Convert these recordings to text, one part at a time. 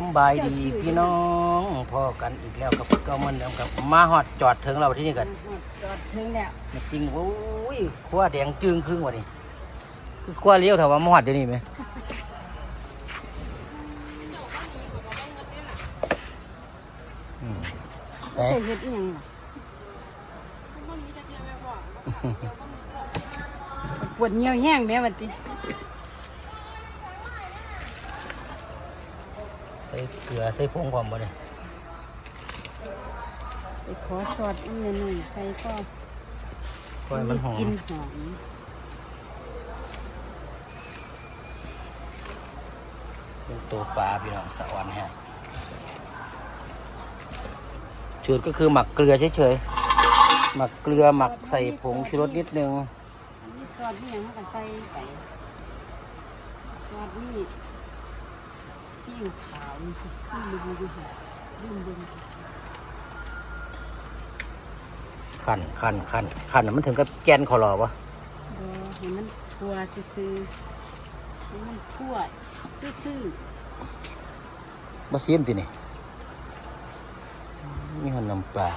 สำบายดีพี่น้องพอกันอีกแล้วครับก็มันแล้วครับมาฮอดจอดถึงเราที่นี่กันจอดถึงแล้วจริงโอ้ยขั้วแดงจึงครึ่งวะนี่คือขั้วเลี้ยวแถวว่ามาฮอดเดี๋ยวนี้ไหมอืมไหนเคยเฮ็ดอีหยังล่ะปวดเหี่ยวแห้งแม่บัดนี้ใส่เกลือใส่ผงความบ่เนี่ยไปขอสอดอีกหน่อยใส่ก็ค่อยมันหอกิมนหอมเป็นตัวปลาพี่น้องสะออนแห้งสูตรก็คือหมักเกลือเฉยๆ หมักเกลือหมักใส่ผงชูรสนิดนึงอันนี้ซอสนี่ยังเขาก็ใส่ไปซอสนี่ ซีอิ๊วขาวนี่สิขึ้นลืมดูค่ะลืมเบิ่งขันขันขันขันน่ะมันถึงกับแกนคอรอวะบ่ให้มันทั่วซื่อๆให้มันทั่วซื่อมาซีมตินี่นี่หันน้ำปลา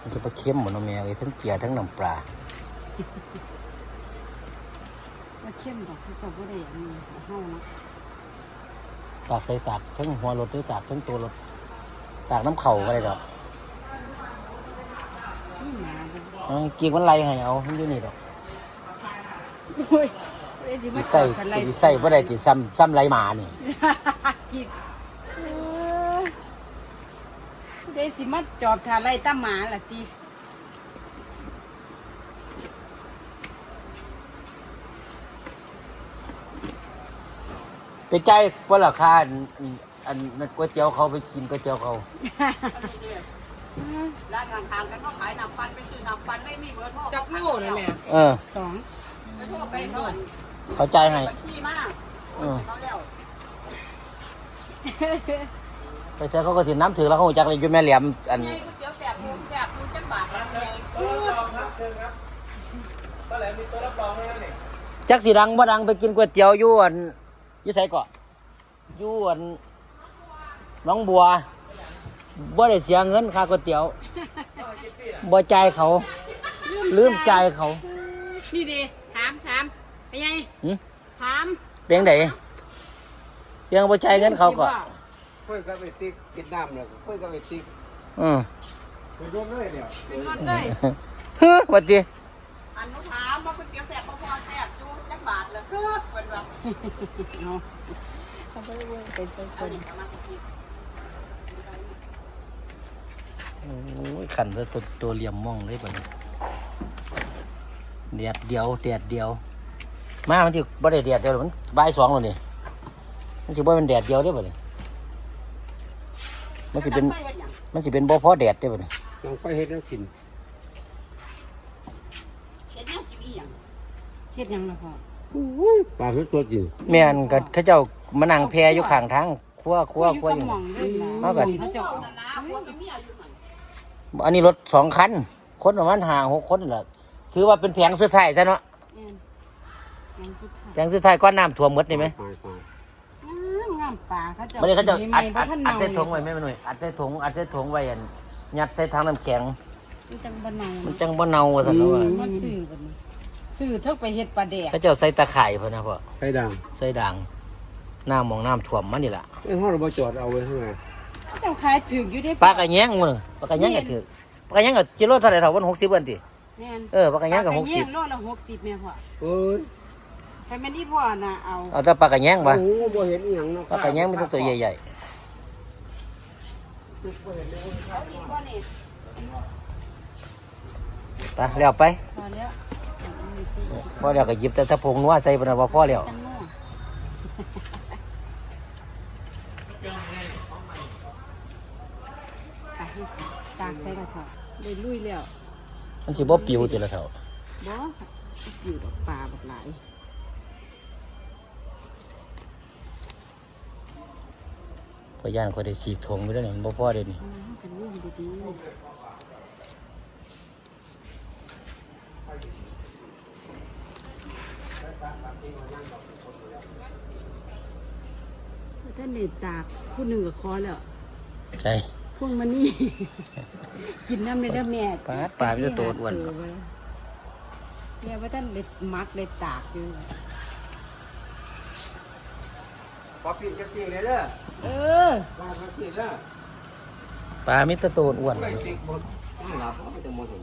มันจะปลาเค็มหมดน้ำแมวเลยทั้งเจียทั้งน้ำปลา ๆ ว่าเข้มดอกเขาก็บ่ได้อันนี้ของเฮานะตากใส่ตากทั้งหัวรถหรือตากทั้งตัวรถตากน้ำเข่าก็ได้ดอกนี่หมาบ่เอาเกียงมันไหลให้เอามันอยู่นี่ดอกโอ้ยเอ้ยสิมาสิใส่ตอบกันไรสิใส่บ่ได้สิซ้ำซ้ำไหลหมานี่ กินเอ้ยเอ้ยสิมาจอบทาไรตาหมาล่ะติ ไปใจายว่าราคาอันอันอันก๋วยเตี๋ยวเขาไปกินก๋วยเตี๋ยวเขาร้านทางๆกันก็ขายน้ำปันไปซื้อน้ำปันไม่มีเบอร์โทรจักโลเลยแม่เออ สองไปโทรไปเขาอันเขาใจายให้บัญชีมากเออเขาแล้วไปใส่เขาก็สิน้ำถือแล้วเขาจักเลยอยู่แม่เหลี่ยมอันนี่ก๋วยเตี๋ยวแสบมูแสบมูจังบาทแล้วไงเออจักสีดังบ่ดังไปกินก๋วยเตี๋ยวอยู่อัน อยู่ไสเกาะอยู่อันหน้องบัวบ่ได้เสียเงินค่าก๋วยเตี๋ยวบ่จ่ายเขา ลืมจ่ายเขานี่ดิถามถามไปไงหึถามเพียงใดเพียงบ่จ่ายเงินเขาก็คุยกับไอ้ติ๊กกินน้ำเลยคุยกับไอ้ติ๊กอืมไปร่วมด้วยเดียวเป็นรถเลยฮึว่าติอันนู้นถามว่าก๋วยเตี๋ยวแสบพอๆแสบจูจังบาท เลยคือเป็นแบบเอาเขาไปเว้ยเป็นเป็นคเอานดิเอามากินโอ้ยขันตัวตัวเหลี่ยมมองเลยบัดนี้แดดเดียวแดดเดียว มามันสิบ่ได้แดดเดียวหรอกมันบ่ายสองแล้วนี่มันสิบ่เป็นแดดเดียวเด้อบัดนี้มันสิเป็นไฟวันหยังมันสิเป็นบ่พอแดดเด้อบัดนี้น้องไฟเฮ็ดแล้วกินเห็นยังกินอีหยังเฮ็ดหยังล่ะพ่อ ปลาคือตัวจริงแม่นก็เขาเจ้ามานั่งแพอยู่ข้างทางครัวครัวครัวอยู่หม่องเลยล่ะเอากันเขาเจะเอานั่นนะพวกกับเมียอยู่มันอันนี้รถสองคัน คนประมาณห้าหกคนนั่นแหละถือว่าเป็นแผงสุดท้ายซะเนาะแม่นยังสุดท้ายแผงสุดท้ายก้อนน้ำท่วมหมดนี่ไหมปลาปลาอ้าวงามป่าเขาเจะไม่ได้เขาเจะอัดบ่อัดทันอัดเน่าใส่ถุงไว้ไหมแม่หน่อยอัดใส่ถุงอัดใส่ถุงไว้อันยัดใส่ถังน้ำแข็ง มันจังบ่เน่ามันจังบ่เน่าว่าซั่นเนาะว่า มันซื้อบัดนี้ ซื้อเท่าไปเฮ็ดปลาแดกเขาเจ้าใส่ตะไคร่พ่นนะพ่อไฟดังใส่ด่างน้ำหมองน้ำท่วมมันนี่ล่ะไอ้ห้องเราบ่จอดเอาไว้ข้างในเขาเจ้าขายถึกอยู่เด้ปลากระแยงมึงปลากระแยงก็ถือปลากระแยงก็กิโลเท่าไหร่เท่าวันหกสิบวันติแม่นเออปลากระแยงก็หกสิบปลาแยงโลละ60แม่พ่อเอ้ยใครแม่นอีพ่อน่ะเอาเอาแต่ปลากระแยงโอ้บ่โหบ่เห็นอีหยังเนาะปลากระแยงมันจะตัวใหญ่เอาอีกว่านี่ๆไปแล้วไปพอแล้วอันนี้สิ พอแล้วก็หยิบแต่ถ้าผงนัวใส่บ่นะว่าพอแล้วจังโม่ตากตากใส่กระถางเลยลุยแล้วมันสิบ่ปิวติละเท่าบ่อยู่ดอกปลาบักหลายพอย่านข่อยได้สีกถงอยู่แล้วนี่มันบ่พอเด้นี่ อืมกันลุยดี ท่านเด็ดตากผู้หนึ่งกับคอแล้วใช่พวกมันนี่ กินน้ำในเด้อแม่ปลาปลามันจะโตอ้วนแม่ว่าท่านเด็ดมักเด็ดตากอยู่พอปีนจะปีนเลยเด้อเออว่าจะปีนเด้อปลามิตรโตนอ้วนไม่ติ๊กหมดไม่หลับเพราะมันจะหมดเห็น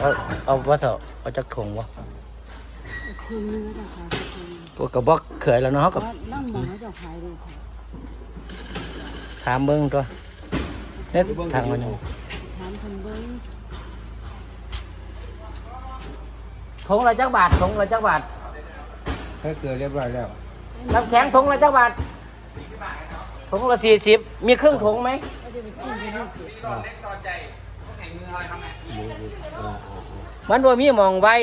เอาเอาว่าเถอะเอาจักถงวะคืนนึงก็จะขายคืนตัวกระบอกเขยแล้วเนาะเขากับว่านั่งมองเขาจะขายดูค่ะถามเบิ้งตัวเน็ตทางมันอยู่ถามคนเบิ้งถงละจักบาทถงละจักบาทถ้าเกิดเรียบร้อยแล้วน้ำแข็งถงละจักบาทถงละสี่สิบมีครึ่งถงไหม ก็จะไปกินไปนี่สิ มันว่ามีมองไว้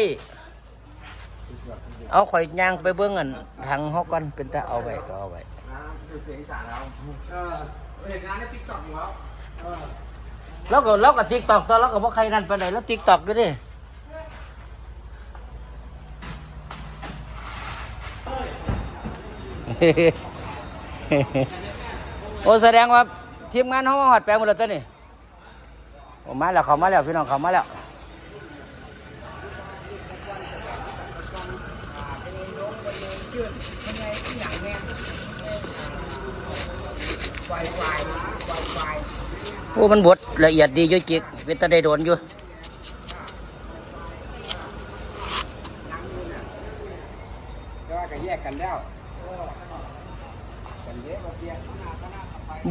เอาข่อยย่างไปเบิ้องอันทางฮอกก่อนเป็นตาเอาไว้ก็เอาไว้เห็นงานติ๊กต็อกอยู่แล้วก็แล้วก็ติ๊กตอกตอนแล้วก็บ่ใครนั่นไปไหนแล้วติ๊กตอกก็ดิโอ้แสดงว่าทีมงานเขามาหอดแปลงหมดแล้วตัวนี่ โอ้มาแล้วเขามาแล้วพี่น้องเขามาแล้วโอ้มันบดละเอียดดีอยู่จิกเวทได้โดนอยู่แต่ว่าก็แยกกันแล้ว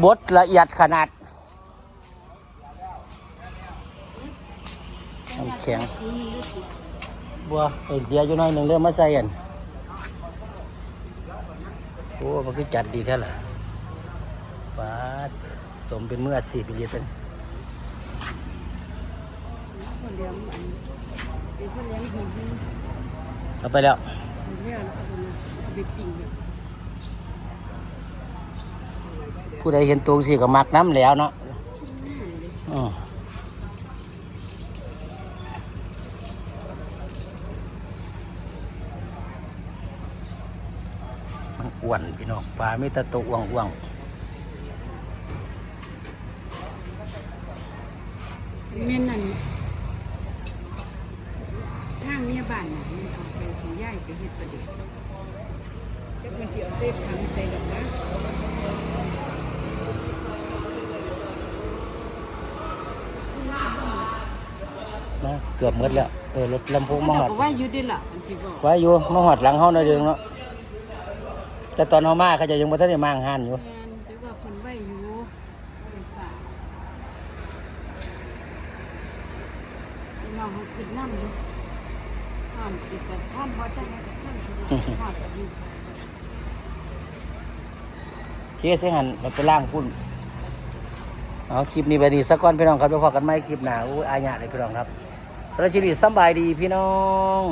บดละเอียดขนาด น้ำแข็ง บัวเอ็นเดียอยู่น้อยหนึ่งเริ่มมาใส่กันโอ้มันคือจัดดีแท้ล่ะปาดสมเป็นเมื่อสี่ปีเรียนคนเลี้ยงอันเป็นคนเลี้ยงเอาไปแล้วผู้ใดเห็นตัวสี่ก็มักน้ำแล้วเนาะอืมมัน อ้วนพี่น้องปลาไม่ตะตัวอ้วงอ้วงแม่นั่นทางเมียบ้านน่ะมันเอาไปของย่ายไปเฮ็ดประเดี๋ยวจักมันสิเอาเส้นทางใส่ดอกนะมาเกือบหมดแล้วเออรถลำโพงมาหอดก็ว่าอยู่ดิล่ะอันที่บอกไว้อยู่มาหอดหลังเฮาหน่อยเดียวเนาะ แต่ตอนเฮามาเขาจะยังบ่ทันได้มางหานอยู่ แม่นแต่ว่าเพิ่นไว้อยู่เป็นฝากพี่น้องเขาขึ้นน้ำอยู่ท่านอีกแต่ท่านพอจังไงกับท่านคือท่านกับอยู่เทียสิหันมันไปล่างพุ่นเอาคลิปนี้ไปดีสักก่อนพี่น้องครับเดี๋ยวพอกันใหม่คลิปหน้าอู้อาญะเลยพี่น้องครับสำหรับคลิปนี้สำบายดีพี่น้อง